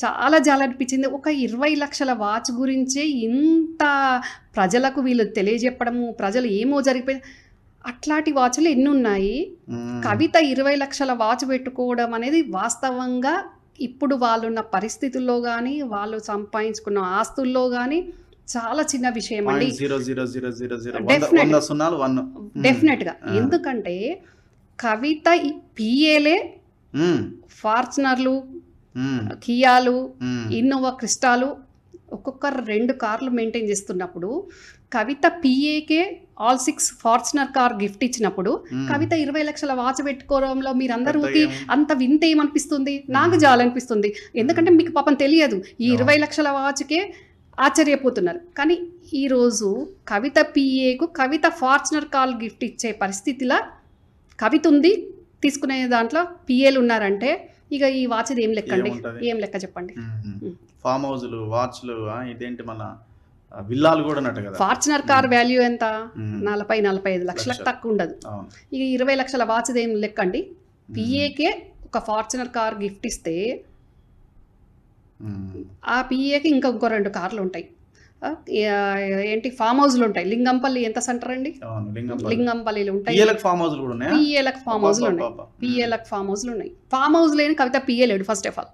చాలా జాలి అనిపించింది ఒక ఇరవై లక్షల వాచ్ గురించే ఇంత ప్రజలకు వీళ్ళు తెలియజెప్పడము ప్రజలు ఏమో జరిగిపోయి అట్లాంటి వాచ్లు ఎన్ని ఉన్నాయి. కవిత ఇరవై లక్షల వాచ్ పెట్టుకోవడం అనేది వాస్తవంగా ఇప్పుడు వాళ్ళున్న పరిస్థితుల్లో కానీ వాళ్ళు సంపాదించుకున్న ఆస్తుల్లో కానీ చాలా చిన్న విషయం అండి డెఫినెట్గా ఆ. ఎందుకంటే కవిత పిఏలే. ఫార్చునర్లు. కియాలు. ఇన్నోవా క్రిస్టాలు ఒక్కొక్క రెండు కార్లు మెయింటైన్ చేస్తున్నప్పుడు Kavitha పిఏకే all six Fortuner car gift ఇచ్చినప్పుడు. కవిత ఇరవై లక్షల వాచ్ పెట్టుకోవడంలో మీరందరూకి ఏం- అంత వింత ఏమనిపిస్తుంది? నాకు జాలనిపిస్తుంది ఎందుకంటే మీకు పాపం తెలియదు. ఈ. ఇరవై లక్షల వాచ్కే ఆశ్చర్యపోతున్నారు. కానీ ఈరోజు కవిత పిఏకు కవిత ఫార్చునర్ కాల్ గిఫ్ట్ ఇచ్చే పరిస్థితిలా కవిత ఉంది. తీసుకునే దాంట్లో పిఏలు ఉన్నారంటే ఇక ఈ వాచ్ ఏం లెక్క అండి? ఏం లెక్క చెప్పండి. ఫామ్ హౌస్లు వాచ్లు ఇదేంటి మన విల్లాలు కూడా కదా? ఫార్చునర్ కార్ వాల్యూ ఎంత. నలభై నలభై ఐదు లక్షలకు లక్షలు. తక్కువ ఉండదు. ఇక ఇరవై లక్షల వాచ్ ఏం లెక్క అండి? పిఏకే ఒక ఫార్చునర్ కార్ గిఫ్ట్ ఇస్తే. ఆ పిఏకి ఇంకా ఇంకో రెండు కార్లు ఉంటాయి. ఏంటి ఫామ్ హౌస్లు ఉంటాయి. లింగంపల్లి ఎంత సెంటర్ అండి? లింగంపల్లిలో ఉంటాయి. ఫామ్ హౌస్లు కూడా ఉన్నాయా? పిఏలకు ఫామ్ హౌస్లు ఉన్నాయి. పిఏలకు ఫామ్ హౌస్లు ఉన్నాయి ఫామ్ హౌస్ లేని కవిత పిఏ లేడు ఫస్ట్ ఆఫ్ ఆల్.